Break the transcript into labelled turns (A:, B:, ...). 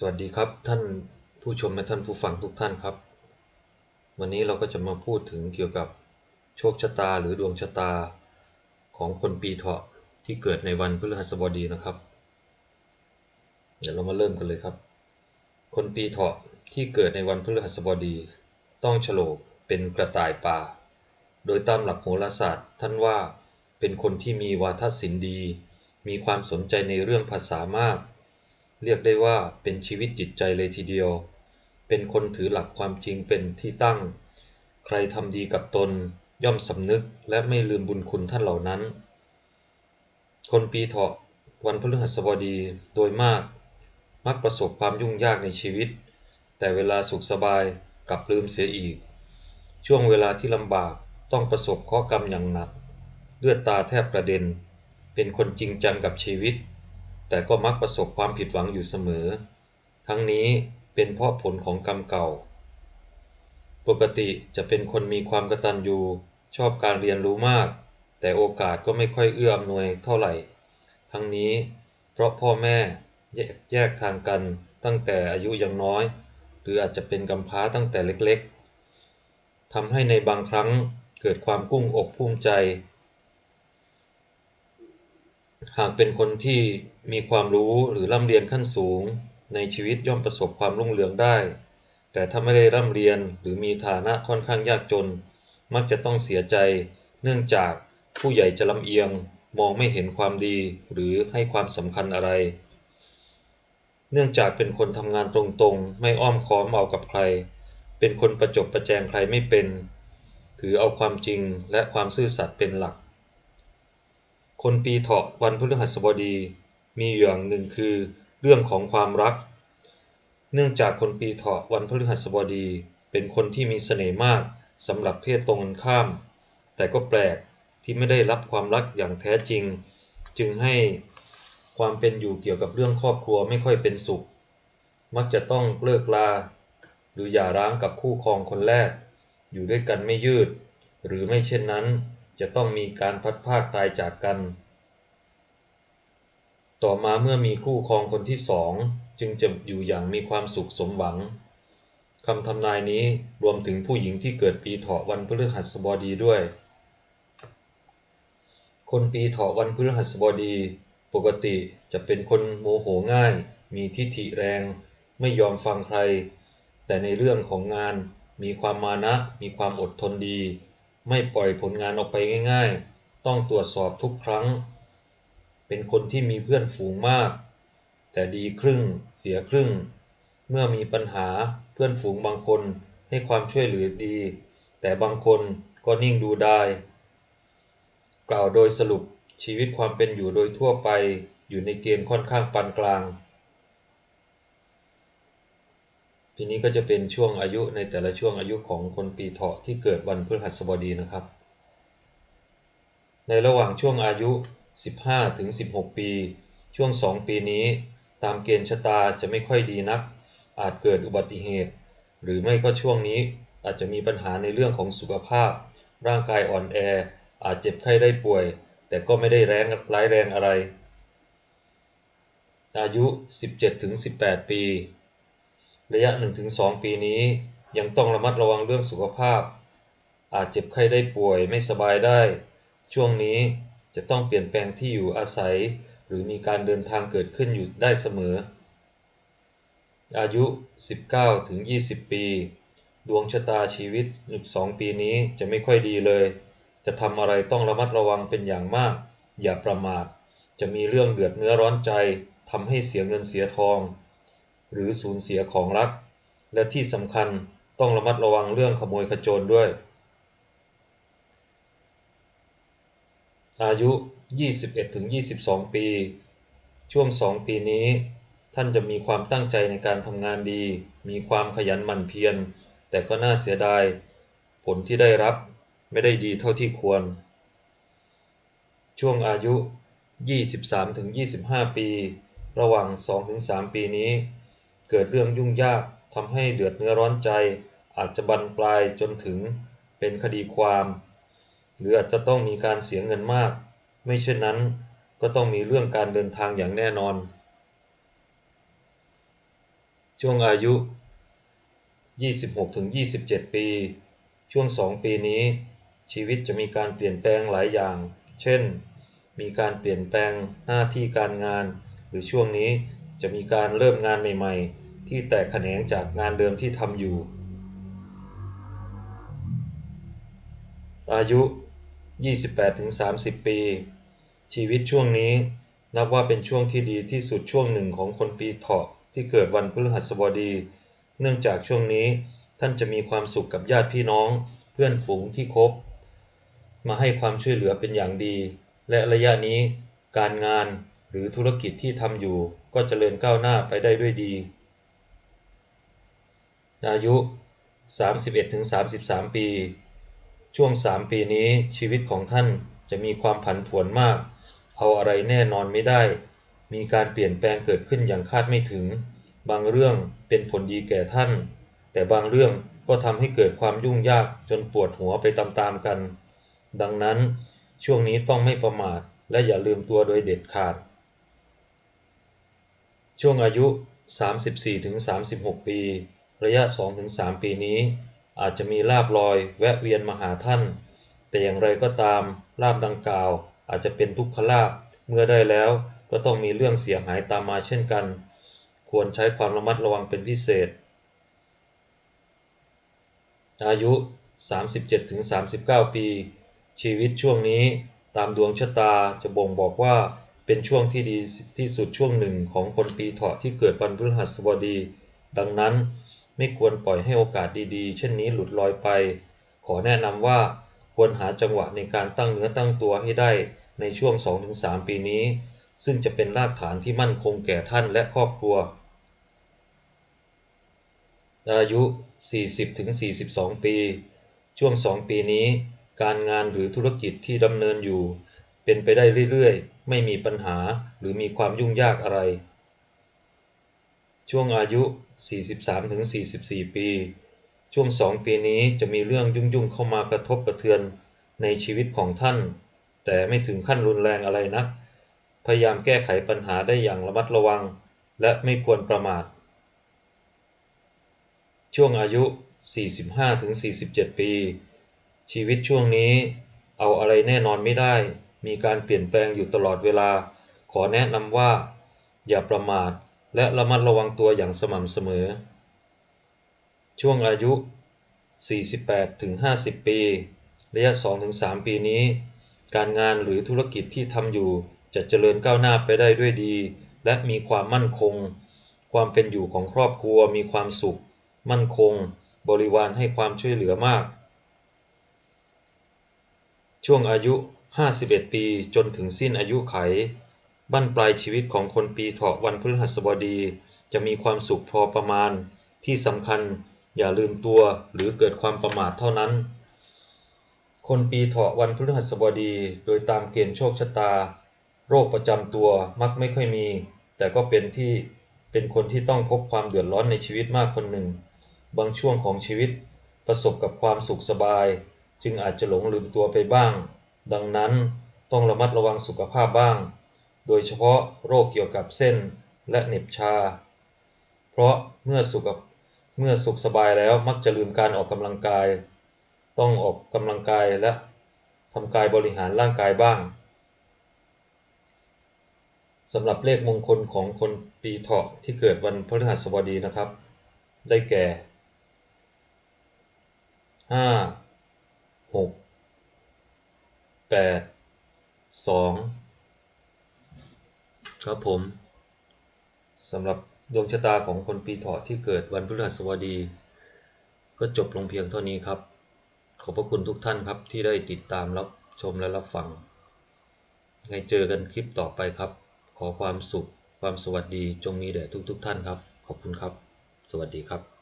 A: สวัสดีครับท่านผู้ชมและท่านผู้ฟังทุกท่านครับ วันนี้เราก็จะมาพูดถึงเกี่ยวกับโชคชะตาหรือดวงชะตาของคนปีเถาะที่เกิดในวันพฤหัสบดีนะครับ เดี๋ยวเรามาเริ่มกันเลยครับ คนปีเถาะที่เกิดในวันพฤหัสบดี ต้องฉลกเป็นกระต่ายป่า โดยตามหลักโหราศาสตร์ ท่านว่าเป็นคนที่มีวาทศิลป์ดี มีความสนใจในเรื่องภาษามาก เรียกได้ว่าเป็นชีวิตจิตใจเลยทีเดียว เป็นคนถือหลักความจริงเป็นที่ตั้ง ใครทำดีกับตนย่อมสำนึกและไม่ลืมบุญคุณท่านเหล่านั้น คนปีเถาะวันพฤหัสบดีโดยมาก มักประสบความยุ่งยากในชีวิต แต่เวลาสุขสบายกลับลืมเสียอีก ช่วงเวลาที่ลำบากต้องประสบข้อกรรมอย่างหนัก เลือดตาแทบกระเด็น เป็นคนจริงจังกับชีวิต แต่ก็มักประสบความผิดหวังอยู่เสมอ ทั้งนี้เป็นเพราะผลของกรรมเก่า ปกติจะเป็นคนมีความกระตัญญูชอบการเรียนรู้มาก แต่โอกาสก็ไม่ค่อยเอื้ออำนวยเท่าไหร่ ทั้งนี้เพราะพ่อแม่แยกแยกทางกันตั้งแต่อายุยังน้อย หรืออาจจะเป็นกำพร้าตั้งแต่เล็กๆทำให้ในบางครั้งเกิดความกุ้งอกภูมิใจ หากเป็นคนที่มีความรู้หรือร่ำเรียนขั้นสูง ในชีวิตย่อมประสบความรุ่งเรืองได้ แต่ถ้าไม่ได้ร่ำเรียนหรือมีฐานะค่อนข้างยากจน มักจะต้องเสียใจ เนื่องจากผู้ใหญ่จะลำเอียง มองไม่เห็นความดีหรือให้ความสำคัญอะไร เนื่องจากเป็นคนทำงานตรงๆ ไม่อ้อมค้อมเอากับใคร เป็นคนประจบประแจงใครไม่เป็น ถือเอาความจริงและความซื่อสัตย์เป็นหลัก คนปีเถาะวันพฤหัสบดี มีอย่างหนึ่งคือ เรื่องของความรัก เนื่องจากคนปีเถาะวันพฤหัสบดี เป็นคนที่มีเสน่ห์มากสำหรับเพศตรงกันข้าม แต่ก็แปลกที่ไม่ได้รับความรักอย่างแท้จริง จึงให้ความเป็นอยู่เกี่ยวกับเรื่องครอบครัวไม่ค่อยเป็นสุข มักจะต้องเลิกลา หรือหย่าร้างกับคู่ครองคนแรก อยู่ด้วยกันไม่ยืด หรือไม่เช่นนั้น จะต้องมีการพัดพากตายจากกัน ต่อมาเมื่อมีคู่ครองคนที่สองจึงจะอยู่อย่างมีความสุขสมหวังคำทำนายนี้รวมถึงผู้หญิงที่เกิดปีเถาะวันพฤหัสบดีด้วย คนปีเถาะวันพฤหัสบดี ปกติจะเป็นคนโมโหง่าย มีทิฐิแรง ไม่ยอมฟังใคร แต่ในเรื่องของงานมีความมานะ มีความอดทนดี ไม่ปล่อยผลงานออกไปง่ายๆ ต้องตรวจสอบทุกครั้ง เป็นคนที่มีเพื่อนฝูงมาก แต่ดีครึ่ง เสียครึ่ง เมื่อมีปัญหาเพื่อนฝูงบางคนให้ความช่วยเหลือดี แต่บางคนก็นิ่งดูได้ กล่าวโดยสรุปชีวิตความเป็นอยู่โดยทั่วไปอยู่ในเกณฑ์ค่อนข้างปานกลาง ทีนี้ก็จะเป็นช่วงอายุในแต่ละช่วงอายุของคนปีเถาะที่เกิดวันพฤหัสบดีนะครับ ในระหว่างช่วงอายุ 15 ถึง 16 ปี ช่วง 2 ปีนี้ ตามเกณฑ์ชะตาจะไม่ค่อยดีนัก อาจเกิดอุบัติเหตุ หรือไม่ก็ช่วงนี้อาจจะมีปัญหาในเรื่องของสุขภาพ ร่างกายอ่อนแอ อาจเจ็บไข้ได้ป่วย แต่ก็ไม่ได้แรงร้ายแรงอะไร อายุ 17ถึง18 ปี ระยะ 1-2 ปีนี้ยังต้องระมัดระวังเรื่องสุขภาพ อาจเจ็บไข้ได้ป่วยไม่สบายได้ ช่วงนี้จะต้องเปลี่ยนแปลงที่อยู่อาศัย หรือมีการเดินทางเกิดขึ้นอยู่ได้เสมอ อายุ 19ถึง20 ปี ดวงชะตาชีวิต 12 ปีนี้จะไม่ค่อยดีเลย จะทำอะไรต้องระมัดระวังเป็นอย่างมาก อย่าประมาท จะมีเรื่องเดือดเนื้อร้อนใจทำให้เสียเงินเสียทอง หรือสูญเสียของรัก และที่สำคัญต้องระมัดระวังเรื่องขโมยขโจรด้วย อายุ 21-22 ปี ช่วง 2 ปีนี้ ท่านจะมีความตั้งใจในการทำงานดี มีความขยันหมั่นเพียร แต่ก็น่าเสียดาย ผลที่ได้รับไม่ได้ดีเท่าที่ควร ช่วงอายุ 23-25 ปี ระหว่าง 2-3 ปีนี้ เกิดเรื่องยุ่งยากทำให้เดือดเนื้อร้อนใจ อาจจะบรรปลายจนถึงเป็นคดีความ หรืออาจจะต้องมีการเสียเงินมาก ไม่เช่นนั้นก็ต้องมีเรื่องการเดินทางอย่างแน่นอน ช่วงอายุ 26-27 ปี ช่วง 2 ปีนี้ ชีวิตจะมีการเปลี่ยนแปลงหลายอย่าง เช่น มีการเปลี่ยนแปลงหน้าที่การงาน หรือช่วงนี้ จะมีการเริ่มงานใหม่ ๆ ที่แตกแขนงจากงานเดิมที่ทำอยู่ อายุ 28-30 ปี ชีวิตช่วงนี้นับว่าเป็นช่วงที่ดีที่สุดช่วงหนึ่งของคนปีเถาะที่เกิดวันพฤหัสบดี เนื่องจากช่วงนี้ท่านจะมีความสุขกับญาติพี่น้อง เพื่อนฝูงที่คบ มาให้ความช่วยเหลือเป็นอย่างดี และระยะนี้การงาน หรือธุรกิจที่ทำอยู่ก็เจริญก้าวหน้าไปได้ด้วยดี อายุ 31-33 ปี ช่วง 3 ปีนี้ชีวิตของท่านจะมีความผันผวนมาก เอาอะไรแน่นอนไม่ได้ มีการเปลี่ยนแปลงเกิดขึ้นอย่างคาดไม่ถึง บางเรื่องเป็นผลดีแก่ท่าน แต่บางเรื่องก็ทำให้เกิดความยุ่งยากจนปวดหัวไปตามๆกัน ดังนั้นช่วงนี้ต้องไม่ประมาทและอย่าลืมตัวโดยเด็ดขาด ช่วงอายุ 34-36 ปี ระยะ 2-3 ปีนี้ อาจจะมีลาบลอยแวะเวียนมาหาท่าน แต่อย่างไรก็ตามลาบดังกล่าว อาจจะเป็นทุกขลาบเมื่อได้แล้วก็ต้องมีเรื่องเสียหายตามมาเช่นกัน ควรใช้ความระมัดระวังเป็นพิเศษ อายุ 37-39 ปี ชีวิตช่วงนี้ตามดวงชะตาจะบ่งบอกว่า เป็นช่วงที่ดีที่สุดช่วงหนึ่งของคนปีเถาะที่เกิดวันพฤหัสบดี ดังนั้นไม่ควรปล่อยให้โอกาสดีๆ เช่นนี้หลุดลอยไป ขอแนะนำว่าควรหาจังหวะในการตั้งเนื้อตั้งตัวให้ได้ในช่วง 2-3 ปีนี้ ซึ่งจะเป็นรากฐานที่มั่นคงแก่ท่านและครอบครัว อายุ 40-42 ปี ช่วง 2 ปีนี้ การงานหรือธุรกิจที่ดำเนินอยู่ เป็นไปได้เรื่อยๆ ไม่มีปัญหาหรือมีความยุ่งยากอะไร ช่วงอายุ 43-44 ปี ช่วง2ปีนี้จะมีเรื่องยุ่งๆ เข้ามากระทบกระเทือนในชีวิตของท่าน แต่ไม่ถึงขั้นรุนแรงอะไรนะัก พยายามแก้ไขปัญหาได้อย่างระมัดระวัง และไม่ควรประมาท ช่วงอายุ 45-47 ปี ชีวิตช่วงนี้เอาอะไรแน่นอนไม่ได้ มีการเปลี่ยนแปลงอยู่ตลอดเวลา ขอแนะนำว่า อย่าประมาท และระมัดระวังตัวอย่างสม่ำเสมอ ช่วงอายุ 48-50 ปี ระยะ 2-3 ปีนี้ การงานหรือธุรกิจที่ทำอยู่จะเจริญก้าวหน้าไปได้ด้วยดี และมีความมั่นคง ความเป็นอยู่ของครอบครัวมีความสุข มั่นคง บริวารให้ความช่วยเหลือมาก ช่วงอายุ 51 ปีจนถึงสิ้นอายุไข บั้นปลายชีวิตของคนปีเถาะวันพฤหัสบดี จะมีความสุขพอประมาณ ที่สำคัญอย่าลืมตัวหรือเกิดความประมาทเท่านั้น คนปีเถาะวันพฤหัสบดีโดยตามเกณฑ์โชคชะตา โรคประจำตัวมักไม่ค่อยมี แต่ก็เป็นที่เป็นคนที่ต้องพบความเดือดร้อนในชีวิตมากคนหนึ่ง บางช่วงของชีวิตประสบกับความสุขสบาย จึงอาจจะหลงลืมตัวไปบ้าง ดังนั้นต้องระมัดระวังสุขภาพบ้าง โดยเฉพาะโรคเกี่ยวกับเส้นและเหน็บชา เพราะเมื่อสุขเมื่อสุขสบายแล้วมักจะลืมการออกกำลังกาย ต้องออกกำลังกายและทำกายบริหารร่างกายบ้างสำหรับเลขมงคลของคนปีเถาะที่เกิดวันพฤหัสบดีนะครับ ได้แก่ห้าหก แปดสองครับผมสำหรับดวงชะตาของคนปีเถาะที่เกิดวันพฤหัสบดี ก็จบลงเพียงเท่านี้ครับ ขอบพระคุณทุกท่านครับที่ได้ติดตามรับชมและรับฟังไงเจอกันคลิปต่อไปครับ ขอความสุข ความสวัสดีจงมีแด่ทุกๆทท่านครับ ขอบคุณครับ สวัสดีครับ